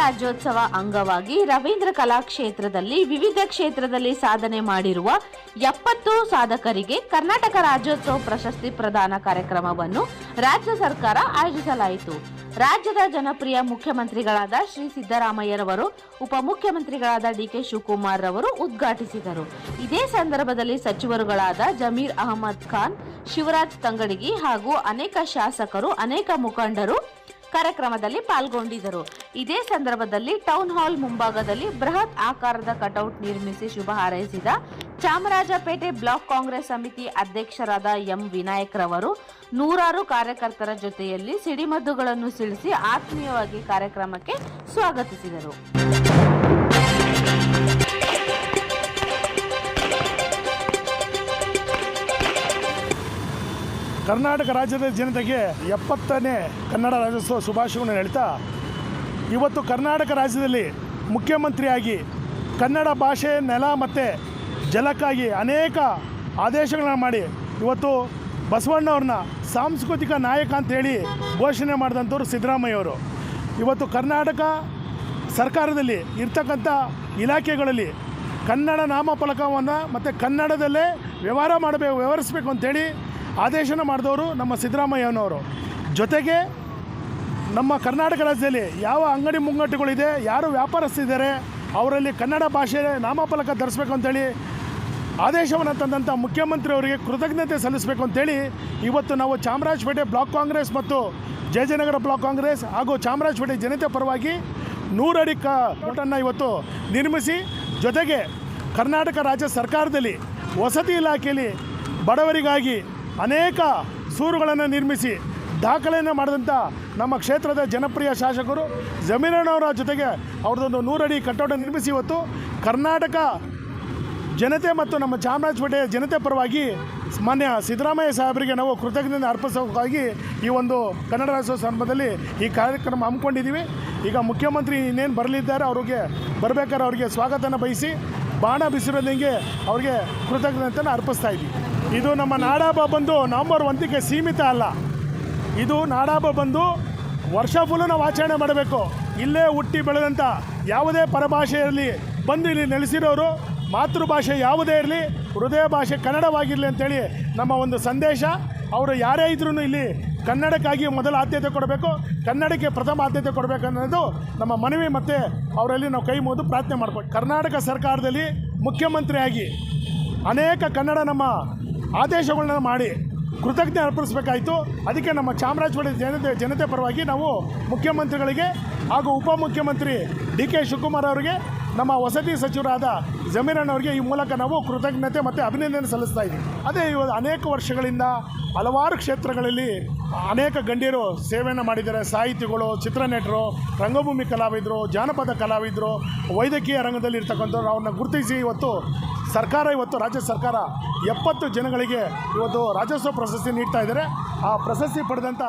ರಾಜ್ಯೋತ್ಸವ ಅಂಗವಾಗಿ ರವೀಂದ್ರ ಕಲಾಕ್ಷೇತ್ರದಲ್ಲಿ ವಿವಿಧ ಕ್ಷೇತ್ರದಲ್ಲಿ ಸಾಧನೆ ಮಾಡಿರುವ ಎಪ್ಪತ್ತು ಸಾಧಕರಿಗೆ ಕರ್ನಾಟಕ ರಾಜ್ಯೋತ್ಸವ ಪ್ರಶಸ್ತಿ ಪ್ರದಾನ ಕಾರ್ಯಕ್ರಮವನ್ನು ರಾಜ್ಯ ಸರ್ಕಾರ ಆಯೋಜಿಸಲಾಯಿತು. ರಾಜ್ಯದ ಜನಪ್ರಿಯ ಮುಖ್ಯಮಂತ್ರಿಗಳಾದ ಶ್ರೀ ಸಿದ್ದರಾಮಯ್ಯರವರು ಉಪಮುಖ್ಯಮಂತ್ರಿಗಳಾದ ಡಿಕೆ ಶಿವಕುಮಾರ್ ರವರು ಉದ್ಘಾಟಿಸಿದರು. ಇದೇ ಸಂದರ್ಭದಲ್ಲಿ ಸಚಿವರುಗಳಾದ ಜಮೀರ್ ಅಹಮದ್ ಖಾನ್, ಶಿವರಾಜ್ ತಂಗಡಗಿ ಹಾಗೂ ಅನೇಕ ಶಾಸಕರು, ಅನೇಕ ಮುಖಂಡರು ಕಾರ್ಯಕ್ರಮದಲ್ಲಿ ಪಾಲ್ಗೊಂಡಿದ್ದರು. ಇದೇ ಸಂದರ್ಭದಲ್ಲಿ ಟೌನ್ ಹಾಲ್ ಮುಂಭಾಗದಲ್ಲಿ ಬೃಹತ್ ಆಕಾರದ ಕಟೌಟ್ ನಿರ್ಮಿಸಿ ಶುಭ ಹಾರೈಸಿದ ಚಾಮರಾಜಪೇಟೆ ಬ್ಲಾಕ್ ಕಾಂಗ್ರೆಸ್ ಸಮಿತಿ ಅಧ್ಯಕ್ಷರಾದ ಎಂ ವಿನಾಯಕ್ ರವರು ನೂರಾರು ಕಾರ್ಯಕರ್ತರ ಜೊತೆಯಲ್ಲಿ ಸಿಡಿಮದ್ದುಗಳನ್ನು ಸಿಡಿಸಿ ಆತ್ಮೀಯವಾಗಿ ಕಾರ್ಯಕ್ರಮಕ್ಕೆ ಸ್ವಾಗತಿಸಿದರು. ಕರ್ನಾಟಕ ರಾಜ್ಯದ ಜನತೆಗೆ ಎಪ್ಪತ್ತನೇ ಕನ್ನಡ ರಾಜ್ಯೋತ್ಸವ ಶುಭಾಶಯಗಳನ್ನು ಹೇಳ್ತಾ, ಇವತ್ತು ಕರ್ನಾಟಕ ರಾಜ್ಯದಲ್ಲಿ ಮುಖ್ಯಮಂತ್ರಿಯಾಗಿ ಕನ್ನಡ ಭಾಷೆ ನೆಲ ಮತ್ತು ಜಲಕ್ಕಾಗಿ ಅನೇಕ ಆದೇಶಗಳನ್ನ ಮಾಡಿ, ಇವತ್ತು ಬಸವಣ್ಣವ್ರನ್ನ ಸಾಂಸ್ಕೃತಿಕ ನಾಯಕ ಅಂತೇಳಿ ಘೋಷಣೆ ಮಾಡಿದಂಥವ್ರು ಸಿದ್ದರಾಮಯ್ಯವರು ಇವತ್ತು ಕರ್ನಾಟಕ ಸರ್ಕಾರದಲ್ಲಿ ಇರ್ತಕ್ಕಂಥ ಇಲಾಖೆಗಳಲ್ಲಿ ಕನ್ನಡ ನಾಮಫಲಕವನ್ನು ಮತ್ತು ಕನ್ನಡದಲ್ಲೇ ವ್ಯವಹಾರ ಮಾಡಬೇಕು, ವ್ಯವಹರಿಸಬೇಕು ಅಂತೇಳಿ ಆದೇಶನ ಮಾಡಿದವರು ನಮ್ಮ ಸಿದ್ದರಾಮಯ್ಯನವರು. ಜೊತೆಗೆ ನಮ್ಮ ಕರ್ನಾಟಕ ರಾಜ್ಯದಲ್ಲಿ ಯಾವ ಅಂಗಡಿ ಮುಂಗಟ್ಟುಗಳಿದೆ ಯಾರು ವ್ಯಾಪಾರಸ್ಥಿದ್ದಾರೆ ಅವರಲ್ಲಿ ಕನ್ನಡ ಭಾಷೆ ನಾಮಫಲಕ ಧರಿಸ್ಬೇಕು ಅಂತೇಳಿ ಆದೇಶವನ್ನು ತಂದಂಥ ಮುಖ್ಯಮಂತ್ರಿ ಅವರಿಗೆ ಕೃತಜ್ಞತೆ ಸಲ್ಲಿಸಬೇಕು ಅಂತೇಳಿ ಇವತ್ತು ನಾವು ಚಾಮರಾಜಪೇಟೆ ಬ್ಲಾಕ್ ಕಾಂಗ್ರೆಸ್ ಮತ್ತು ಜಯಜಯನಗರ ಬ್ಲಾಕ್ ಕಾಂಗ್ರೆಸ್ ಹಾಗೂ ಚಾಮರಾಜಪೇಟೆ ಜನತೆ ಪರವಾಗಿ ನೂರಡಿ ಕ ಕೋಟನ್ನು ಇವತ್ತು ನಿರ್ಮಿಸಿ, ಜೊತೆಗೆ ಕರ್ನಾಟಕ ರಾಜ್ಯ ಸರ್ಕಾರದಲ್ಲಿ ವಸತಿ ಇಲಾಖೆಯಲ್ಲಿ ಬಡವರಿಗಾಗಿ ಅನೇಕ ಸೂರುಗಳನ್ನು ನಿರ್ಮಿಸಿ ದಾಖಲೆಯನ್ನು ಮಾಡಿದಂಥ ನಮ್ಮ ಕ್ಷೇತ್ರದ ಜನಪ್ರಿಯ ಶಾಸಕರು ಜಮೀರಣ್ಣವರ ಜೊತೆಗೆ ಅವ್ರದ್ದೊಂದು ನೂರಡಿ ಕಟ್ಟಡ ನಿರ್ಮಿಸಿ ಇವತ್ತು ಕರ್ನಾಟಕ ಜನತೆ ಮತ್ತು ನಮ್ಮ ಚಾಮರಾಜಪೇಟೆಯ ಜನತೆ ಪರವಾಗಿ ಮಾನ್ಯ ಸಿದ್ದರಾಮಯ್ಯ ಸಾಹೇಬರಿಗೆ ನಾವು ಕೃತಜ್ಞತೆ ಅರ್ಪಿಸೋಕ್ಕಾಗಿ ಈ ಒಂದು ಕನ್ನಡ ರಾಜ್ಯೋತ್ಸವ ಸಂದರ್ಭದಲ್ಲಿ ಈ ಕಾರ್ಯಕ್ರಮ ಹಮ್ಮಿಕೊಂಡಿದ್ದೀವಿ. ಈಗ ಮುಖ್ಯಮಂತ್ರಿ ಇನ್ನೇನು ಬರಲಿದ್ದಾರೆ ಅವ್ರಿಗೆ ಬರಬೇಕಾದ್ರೆ ಅವರಿಗೆ ಸ್ವಾಗತನ ಬಯಸಿ ಬಾಣ ಬಿಸಿರೋದಂಗೆ ಅವ್ರಿಗೆ ಕೃತಜ್ಞತೆಯನ್ನು ಅರ್ಪಿಸ್ತಾ ಇದ್ದೀವಿ. ಇದು ನಮ್ಮ ನಾಡಹಬ್ಬ ಬಂದು ನವಂಬರ್ ಒಂದಕ್ಕೆ ಸೀಮಿತ ಅಲ್ಲ. ಇದು ನಾಡಹಬ್ಬ ಬಂದು ವರ್ಷ ಫುಲ್ಲು ನಾವು ಆಚರಣೆ ಮಾಡಬೇಕು. ಇಲ್ಲೇ ಹುಟ್ಟಿ ಬೆಳೆದಂಥ ಯಾವುದೇ ಪರಭಾಷೆಯಲ್ಲಿ ಬಂದು ಇಲ್ಲಿ ನೆಲೆಸಿರೋರು, ಮಾತೃಭಾಷೆ ಯಾವುದೇ ಇರಲಿ, ಹೃದಯ ಭಾಷೆ ಕನ್ನಡವಾಗಿರಲಿ ಅಂತೇಳಿ ನಮ್ಮ ಒಂದು ಸಂದೇಶ. ಅವರು ಯಾರೇ ಇದ್ರೂ ಇಲ್ಲಿ ಕನ್ನಡಕ್ಕಾಗಿ ಮೊದಲ ಆದ್ಯತೆ ಕೊಡಬೇಕು, ಕನ್ನಡಕ್ಕೆ ಪ್ರಥಮ ಆದ್ಯತೆ ಕೊಡಬೇಕು ಅನ್ನೋದು ನಮ್ಮ ಮನವಿ ಮತ್ತು ಅವರಲ್ಲಿ ನಾವು ಕೈ ಮುಗಿದು ಪ್ರಾರ್ಥನೆ ಮಾಡ್ಬೇಕು ಕರ್ನಾಟಕ ಸರ್ಕಾರದಲ್ಲಿ ಮುಖ್ಯಮಂತ್ರಿಯಾಗಿ ಅನೇಕ ಕನ್ನಡ ನಮ್ಮ ಆದೇಶಗಳನ್ನ ಮಾಡಿ ಕೃತಜ್ಞತೆ ಅರ್ಪಿಸಬೇಕಾಯಿತು. ಅದಕ್ಕೆ ನಮ್ಮ ಚಾಮರಾಜಪೇಟೆ ಜನತೆ ಜನತೆ ಪರವಾಗಿ ನಾವು ಮುಖ್ಯಮಂತ್ರಿಗಳಿಗೆ ಹಾಗೂ ಉಪಮುಖ್ಯಮಂತ್ರಿ ಡಿ ಕೆ ಶಿವಕುಮಾರ್ ಅವರಿಗೆ ನಮ್ಮ ವಸತಿ ಸಚಿವರಾದ ಜಮೀರಣ್ಣವರಿಗೆ ಈ ಮೂಲಕ ನಾವು ಕೃತಜ್ಞತೆ ಮತ್ತು ಅಭಿನಂದನೆ ಸಲ್ಲಿಸ್ತಾ ಇದ್ದೀವಿ. ಅದೇ ಇವತ್ತು ಅನೇಕ ವರ್ಷಗಳಿಂದ ಹಲವಾರು ಕ್ಷೇತ್ರಗಳಲ್ಲಿ ಅನೇಕ ಗಣ್ಯರು ಸೇವೆಯನ್ನು ಮಾಡಿದ್ದಾರೆ. ಸಾಹಿತಿಗಳು, ಚಿತ್ರನಟರು, ರಂಗಭೂಮಿ ಕಲಾವಿದರು, ಜಾನಪದ ಕಲಾವಿದರು, ವೈದ್ಯಕೀಯ ರಂಗದಲ್ಲಿ ಇರ್ತಕ್ಕಂಥವ್ರು ಅವ್ರನ್ನ ಗುರುತಿಸಿ ಇವತ್ತು ಸರ್ಕಾರ, ಇವತ್ತು ರಾಜ್ಯ ಸರ್ಕಾರ ಎಪ್ಪತ್ತು ಜನಗಳಿಗೆ ಇವತ್ತು ರಾಜ್ಯೋತ್ಸವ ಪ್ರಶಸ್ತಿ ನೀಡ್ತಾ ಇದ್ದಾರೆ. ಆ ಪ್ರಶಸ್ತಿ ಪಡೆದಂಥ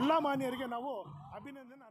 ಎಲ್ಲ ಮಾನ್ಯರಿಗೆ ನಾವು ಅಭಿನಂದನೆ